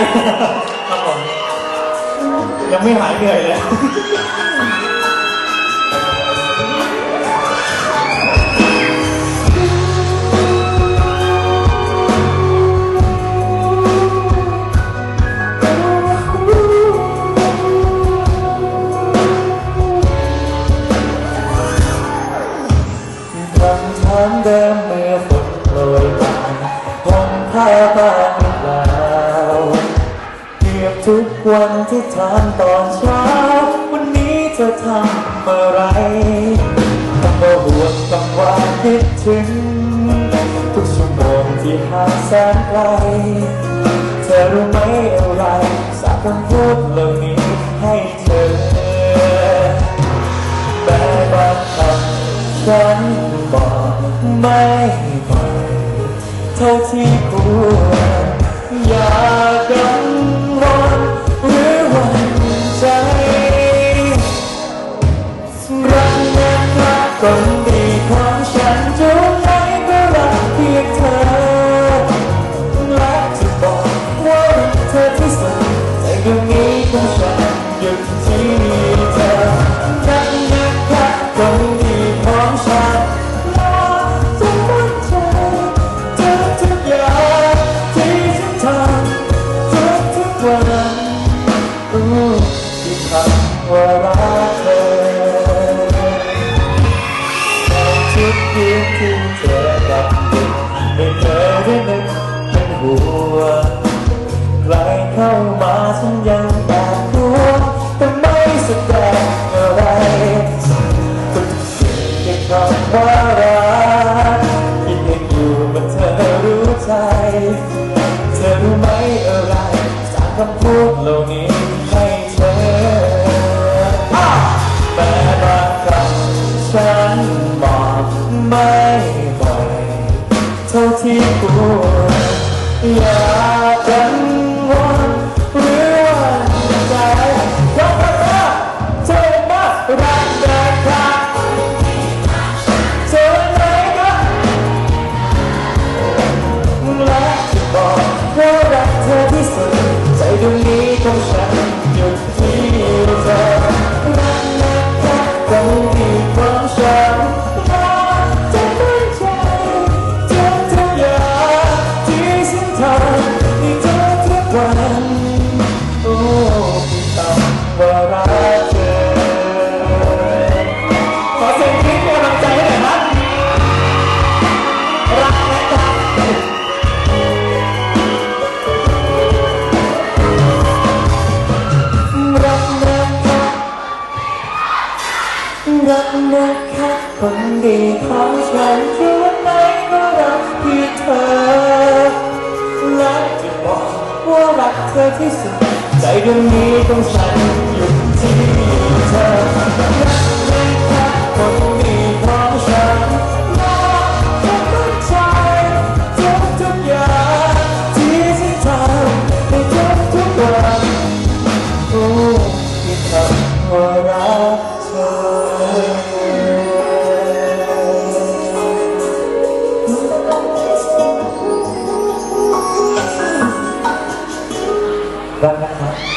ใช่ครับผมยังไม่หายเหนื่อยเลยคำถามเดิมเมื่อฝ วันที่ทานตอนเช้า วันนี้เธอทำอะไรต้องมาห่วงต้องว่าคิดถึง ทุกชั่วโมงที่ห่างแสนไกล เธอรู้ไหมอะไร สากคำพูดเหล่านี้ให้เธอแม้บางคำฉันบอกไม่บ่อยเท่าที่ควรอย่า ฉั เธอรู้ไหมอะไรสารคำพูดเหล่านี้ให้เธอแม้บางคำฉันบอกไม่บ่อยเท่าที่ควรอยาก และจะบอกว่ารักเธอที่สุดใจดวงนี้ของฉันหยุด รักนะครับคนดีของฉันที่วันไหนก็รักเพียงเธอและจะบอกว่ารักเธอที่สุด ใจดวงนี้ของฉันอยู่ รักนะครับ